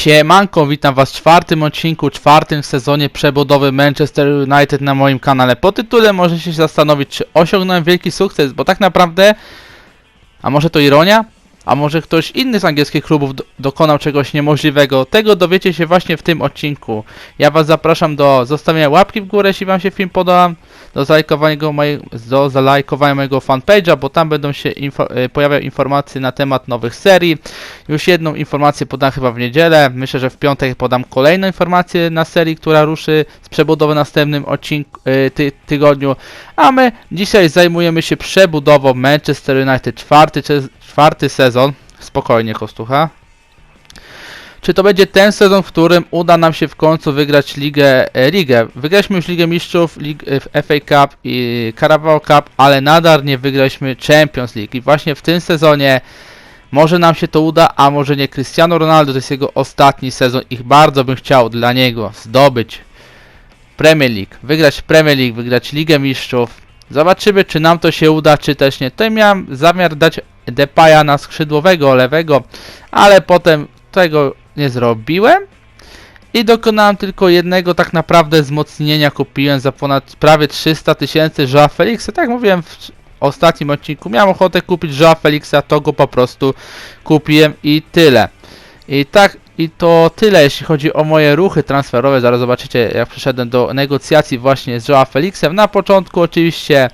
Siemanko, witam was w czwartym odcinku, czwartym sezonie przebudowy Manchester United na moim kanale. Po tytule możecie się zastanowić, czy osiągnąłem wielki sukces, bo tak naprawdę, a może to ironia? A może ktoś inny z angielskich klubów do dokonał czegoś niemożliwego? Tego dowiecie się właśnie w tym odcinku. Ja was zapraszam do zostawienia łapki w górę, jeśli wam się film podoba, do zalajkowania, go do zalajkowania mojego fanpage'a, bo tam będą się info, e, pojawiały informacje na temat nowych serii. Już jedną informację podam chyba w niedzielę. Myślę, że w piątek podam kolejną informację na serii, która ruszy z przebudowy w następnym odcinku, y, ty, tygodniu. A my dzisiaj zajmujemy się przebudową Manchester United czwarty, czwarty sezon. Spokojnie, Kostucha. Czy to będzie ten sezon, w którym uda nam się w końcu wygrać ligę, e, ligę. Wygraliśmy już Ligę Mistrzów, lig, e, FA Cup i Carabao Cup, ale nadal nie wygraliśmy Champions League. I właśnie w tym sezonie może nam się to uda, a może nie. Cristiano Ronaldo to jest jego ostatni sezon i bardzo bym chciał dla niego zdobyć Premier League, wygrać Premier League, wygrać Ligę Mistrzów. Zobaczymy, czy nam to się uda, czy też nie. Tutaj miałem zamiar dać Depaya na skrzydłowego lewego, ale potem tego nie zrobiłem. I dokonałem tylko jednego tak naprawdę wzmocnienia. Kupiłem za ponad prawie 300 tysięcy Joa Felixa. Tak mówiłem w ostatnim odcinku. Miałem ochotę kupić Joa Felixa, to go po prostu kupiłem i tyle. I tak, i to tyle, jeśli chodzi o moje ruchy transferowe. Zaraz zobaczycie, jak przyszedłem do negocjacji właśnie z Joa Felixem. Na początku oczywiście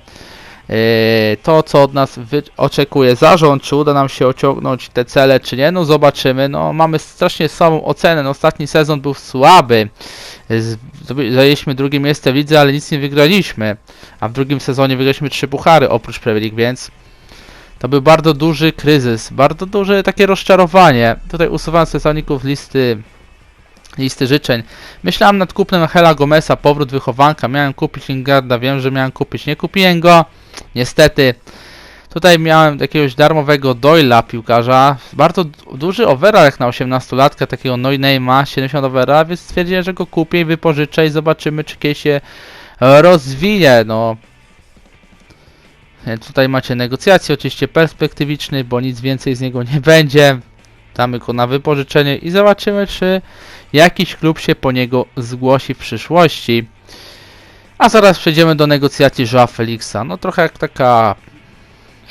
to, co od nas oczekuje zarząd, czy uda nam się osiągnąć te cele, czy nie, no zobaczymy. No mamy strasznie słabą ocenę. No, ostatni sezon był słaby. Zajęliśmy drugie miejsce w lidze, ale nic nie wygraliśmy. A w drugim sezonie wygraliśmy trzy puchary oprócz Premier League, więc to był bardzo duży kryzys, bardzo duże takie rozczarowanie. Tutaj usuwałem z zawodników listy, listy życzeń. Myślałem nad kupnem Hela Gomeza, powrót wychowanka. Miałem kupić Lingarda, wiem, że miałem kupić. Nie kupiłem go, niestety. Tutaj miałem jakiegoś darmowego Doyla piłkarza. Bardzo duży overall jak na 18-latka, takiego no name'a, 70 overall, więc stwierdziłem, że go kupię i wypożyczę i zobaczymy, czy kiedyś się rozwinie. No, E, Tutaj macie negocjacje, oczywiście perspektywiczny, bo nic więcej z niego nie będzie. Damy go na wypożyczenie i zobaczymy, czy jakiś klub się po niego zgłosi w przyszłości. A zaraz przejdziemy do negocjacji Joa Felixa. No trochę jak taka...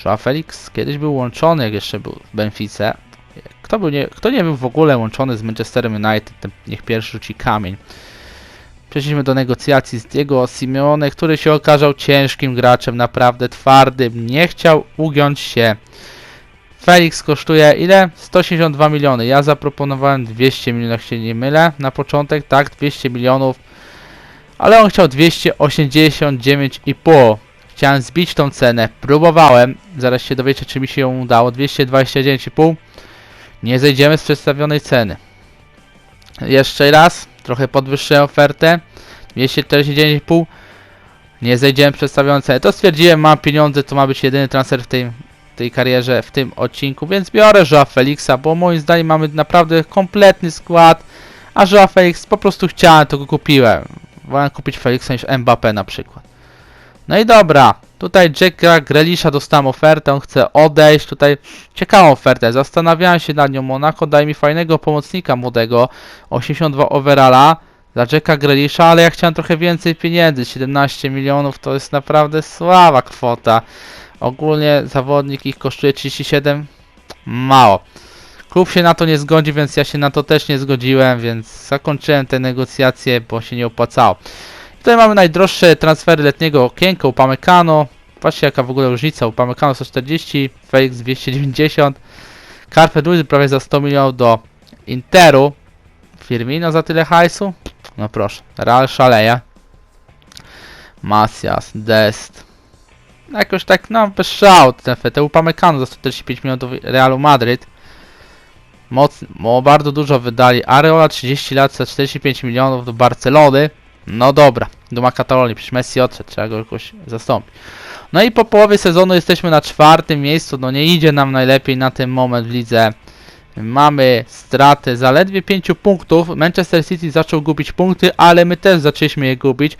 Joa Felix kiedyś był łączony, jak jeszcze był w Benfice. Kto, był nie, kto nie był w ogóle łączony z Manchesterem United, ten niech pierwszy rzuci kamień. Przeszliśmy do negocjacji z Diego Simeone, który się okazał ciężkim graczem, naprawdę twardym, nie chciał ugiąć się. Felix kosztuje ile? 182 miliony. Ja zaproponowałem 200 milionów, się nie mylę, na początek, tak, 200 milionów. Ale on chciał 289,5. Chciałem zbić tą cenę, próbowałem, zaraz się dowiecie, czy mi się ją udało, 229,5. Nie zejdziemy z przedstawionej ceny. Jeszcze raz, trochę podwyższę ofertę. 249,5. Nie zejdziemy przedstawione ceny. To stwierdziłem, mam pieniądze, to ma być jedyny transfer w tej, tej karierze, w tym odcinku, więc biorę Joa Felixa, bo moim zdaniem mamy naprawdę kompletny skład, a Joa Felix po prostu chciałem, to go kupiłem. Wolę kupić Felixa niż Mbappé na przykład. No i dobra, tutaj Jacka Grealisha dostałem ofertę, on chce odejść, tutaj ciekawą ofertę, zastanawiałem się nad nią, Monaco daje mi fajnego pomocnika młodego, 82 overalla dla Jacka Grealisha, ale ja chciałem trochę więcej pieniędzy, 17 milionów to jest naprawdę słaba kwota. Ogólnie zawodnik ich kosztuje 37, mało. Klub się na to nie zgodzi, więc ja się na to też nie zgodziłem, więc zakończyłem te negocjacje, bo się nie opłacało. Tutaj mamy najdroższe transfery letniego okienka, Upamecano. Patrzcie jaka w ogóle różnica, Upamecano 140, Felix 290, Carpe Diem prawie za 100 milionów do Interu. Firmino za tyle hajsu? No proszę, Real szaleje. Masias, Dest. Jakoś tak, no bez szału, te Upamecano za 145 milionów do Realu Madryt. Mocno, bo bardzo dużo wydali. Areola 30 lat za 45 milionów do Barcelony. No dobra, duma Katalonii, przecież Messi odszedł, trzeba go jakoś zastąpić. No i po połowie sezonu jesteśmy na czwartym miejscu, no nie idzie nam najlepiej na ten moment w lidze. Mamy straty zaledwie 5 punktów. Manchester City zaczął gubić punkty, ale my też zaczęliśmy je gubić.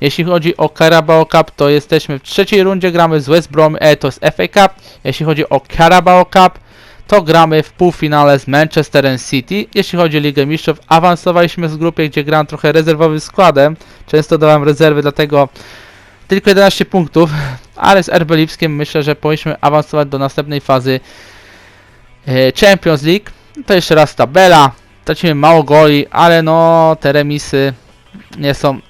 Jeśli chodzi o Carabao Cup, to jesteśmy w trzeciej rundzie, gramy z West Brom, e, to jest FA Cup. Jeśli chodzi o Carabao Cup, to gramy w półfinale z Manchesterem City. Jeśli chodzi o Ligę Mistrzów, awansowaliśmy z grupy, gdzie gram trochę rezerwowym składem. Często dałem rezerwy, dlatego tylko 11 punktów, ale z RB Lipskiem myślę, że powinniśmy awansować do następnej fazy e, Champions League. To jeszcze raz tabela. Tracimy mało goli, ale no te remisy nie są, e,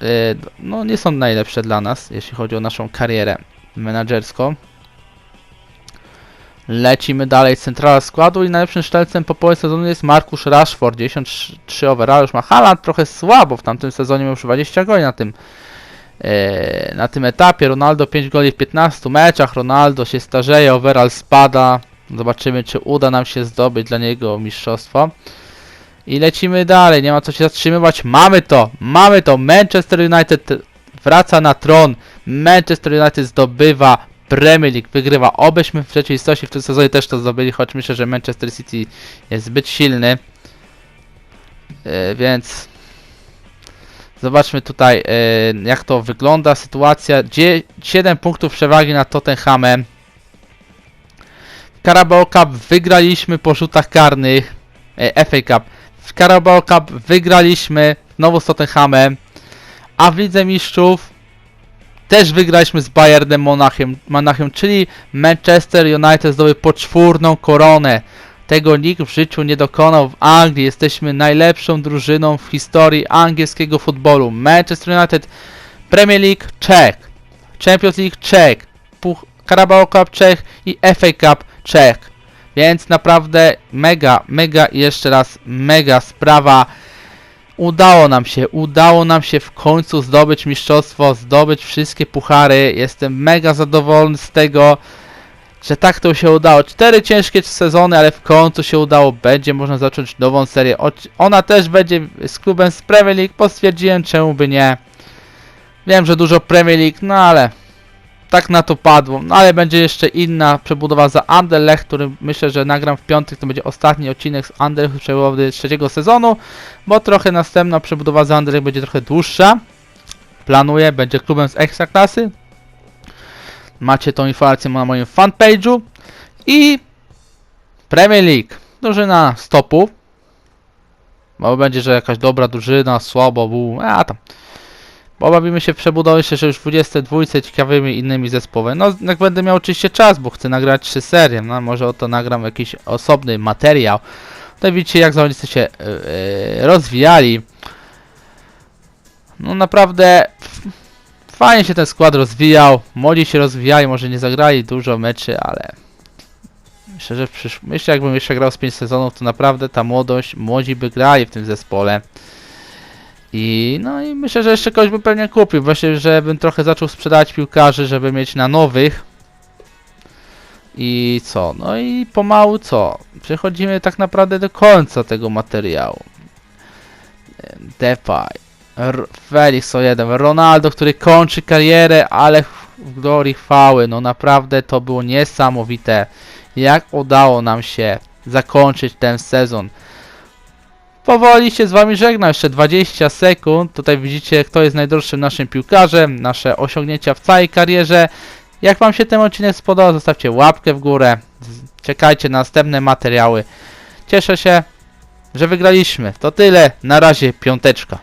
no, nie są najlepsze dla nas, jeśli chodzi o naszą karierę menadżerską. Lecimy dalej, centrala składu i najlepszym strzelcem po połowie sezonu jest Markus Rashford, 93 overall, już ma Haaland trochę słabo, w tamtym sezonie. Miał już 20 goli na tym e, na tym etapie. Ronaldo 5 goli w 15 meczach, Ronaldo się starzeje, overall spada, zobaczymy czy uda nam się zdobyć dla niego mistrzostwo. I lecimy dalej, nie ma co się zatrzymywać, mamy to, mamy to, Manchester United wraca na tron, Manchester United zdobywa Premier League wygrywa. Obyśmy w rzeczywistości w tym sezonie też to zdobyli, choć myślę, że Manchester City jest zbyt silny. E, więc zobaczmy tutaj e, jak to wygląda sytuacja. Dzie 7 punktów przewagi nad Tottenhamem. Carabao Cup wygraliśmy po rzutach karnych. E, FA Cup. W Carabao Cup wygraliśmy znowu z Tottenhamem. A w Lidze Mistrzów też wygraliśmy z Bayernem Monachium, Monachium, czyli Manchester United zdobył poczwórną koronę. Tego nikt w życiu nie dokonał w Anglii. Jesteśmy najlepszą drużyną w historii angielskiego futbolu. Manchester United, Premier League, Czech. Champions League, Czech. Puch Carabao Cup, Czech i FA Cup, Czech. Więc naprawdę mega, mega i jeszcze raz mega sprawa. Udało nam się, udało nam się w końcu zdobyć mistrzostwo, zdobyć wszystkie puchary. Jestem mega zadowolony z tego, że tak to się udało. Cztery ciężkie sezony, ale w końcu się udało. Będzie można zacząć nową serię. Ona też będzie z klubem z Premier League, bo stwierdziłem czemu by nie. Wiem, że dużo Premier League, no ale tak na to padło. No ale będzie jeszcze inna przebudowa za Anderlecht, który myślę, że nagram w piątek. To będzie ostatni odcinek z Anderlecht przebudowy trzeciego sezonu, bo trochę następna przebudowa za Anderlecht będzie trochę dłuższa. Planuję, będzie klubem z Ekstraklasy. Macie tą informację na moim fanpage'u. I Premier League. Drużyna stopu. Bo będzie, że jakaś dobra drużyna, słabo, bu, a tam. Bo bawimy się w przebudowie jeszcze, że już w 22 ciekawymi innymi zespołami. No, jak będę miał oczywiście czas, bo chcę nagrać trzy serie. No, może oto nagram jakiś osobny materiał. Tutaj widzicie, jak zawodnicy się yy, rozwijali. No, naprawdę fajnie się ten skład rozwijał. Młodzi się rozwijali, może nie zagrali dużo meczy, ale myślę, że przysz... myślę, jakbym jeszcze grał z 5 sezonów, to naprawdę ta młodość, młodzi by grali w tym zespole. I no i myślę, że jeszcze kogoś bym pewnie kupił. Właśnie, żebym trochę zaczął sprzedawać piłkarzy, żeby mieć na nowych. I co? No i pomału co? Przechodzimy tak naprawdę do końca tego materiału. Depay, R- Felix o jeden, Ronaldo, który kończy karierę, ale w glorii chwały. No naprawdę to było niesamowite. Jak udało nam się zakończyć ten sezon. Powoli się z wami żegnam, jeszcze 20 sekund. Tutaj widzicie, kto jest najdroższym naszym piłkarzem, nasze osiągnięcia w całej karierze. Jak wam się ten odcinek spodobał, zostawcie łapkę w górę. Czekajcie na następne materiały. Cieszę się, że wygraliśmy. To tyle. Na razie piąteczka.